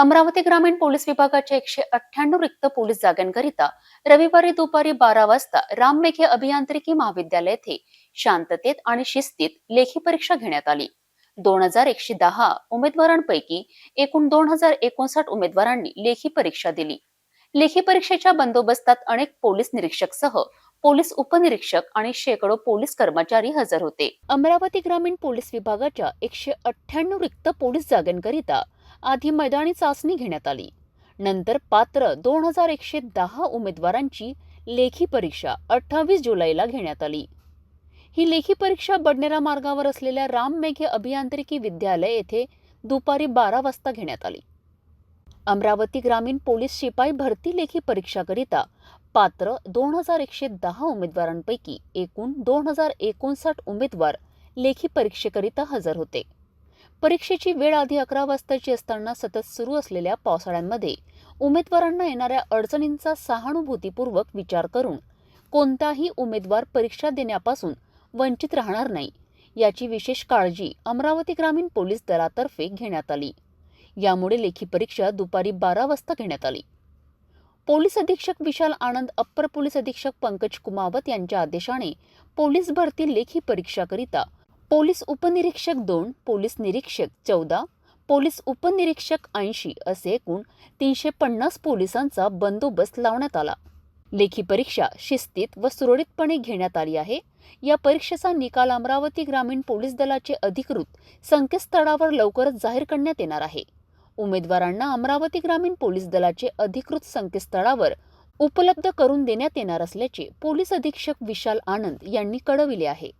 अमरावती ग्रामीण पोलीस विभागाच्या एकशे अठ्ठ्याण्णव रिक्त पोलीस जागांकरिता रविवारी दुपारी बारा वाजता राममेघे अभियांत्रिकी महाविद्यालय येथे शांततेत आणि शिस्तीत लेखी परीक्षा घेण्यात आली. दोन हजार एकशे दहा उमेदवारांपैकी एकूण दोन हजार एकोणसाठ उमेदवारांनी लेखी परीक्षा दिली. लेखी परीक्षेच्या बंदोबस्तात अनेक पोलीस निरीक्षक सह पोलीस उपनिरीक्षक आणि शेकडो पोलीस कर्मचारी हजर होते. अमरावती ग्रामीण पोलीस विभागाच्या एकशे अठ्ठ्याण्णव रिक्त पोलीस जागांकरिता आधी मैदानी चाचणी घेण्यात आली. नंतर पात्र दोन हजार एकशे दहा उमेदवारांची लेखी परीक्षा अठ्ठावीस जुलैला घेण्यात आली. ही लेखी परीक्षा बडनेरा मार्गावर असलेल्या राममेघे अभियांत्रिकी विद्यालय येथे दुपारी बारा वाजता घेण्यात आली. अमरावती ग्रामीण पोलीस शिपाई भरती लेखी परीक्षाकरिता पात्र दोन हजार एकशे दहा उमेदवारांपैकी एकूण दोन हजार एकोणसाठ उमेदवार लेखी परीक्षेकरिता हजर होते. परीक्षेची वेळ आधी अकरा वाजताची असताना सतत सुरू असलेल्या पावसाळ्यांमध्ये उमेदवारांना येणाऱ्या अडचणींचा सहानुभूतीपूर्वक विचार करून कोणताही उमेदवार परीक्षा देण्यापासून वंचित राहणार नाही याची विशेष काळजी अमरावती ग्रामीण पोलीस दलातर्फे घेण्यात आली. यामुळे लेखी परीक्षा दुपारी बारा वाजता घेण्यात आली. पोलीस अधीक्षक विशाल आनंद अप्पर पोलीस अधीक्षक पंकज कुमावत यांच्या आदेशाने पोलीस भरती लेखी परीक्षाकरिता पोलीस उपनिरीक्षक दोन पोलीस निरीक्षक चौदा पोलीस उपनिरीक्षक ऐंशी असे एकूण तीनशे पन्नास पोलिसांचा बंदोबस्त लावण्यात आला. लेखी परीक्षा शिस्तीत व सुरळीतपणे घेण्यात आली आहे. या परीक्षेचा निकाल अमरावती ग्रामीण पोलीस दलाचे अधिकृत संकेतस्थळावर लवकरच जाहीर करण्यात येणार आहे. उमेदवारांना अमरावती ग्रामीण पोलीस दलाचे अधिकृत संकेतस्थळावर उपलब्ध करून देण्यात येणार असल्याचे पोलीस अधीक्षक विशाल आनंद यांनी कळविले आहे.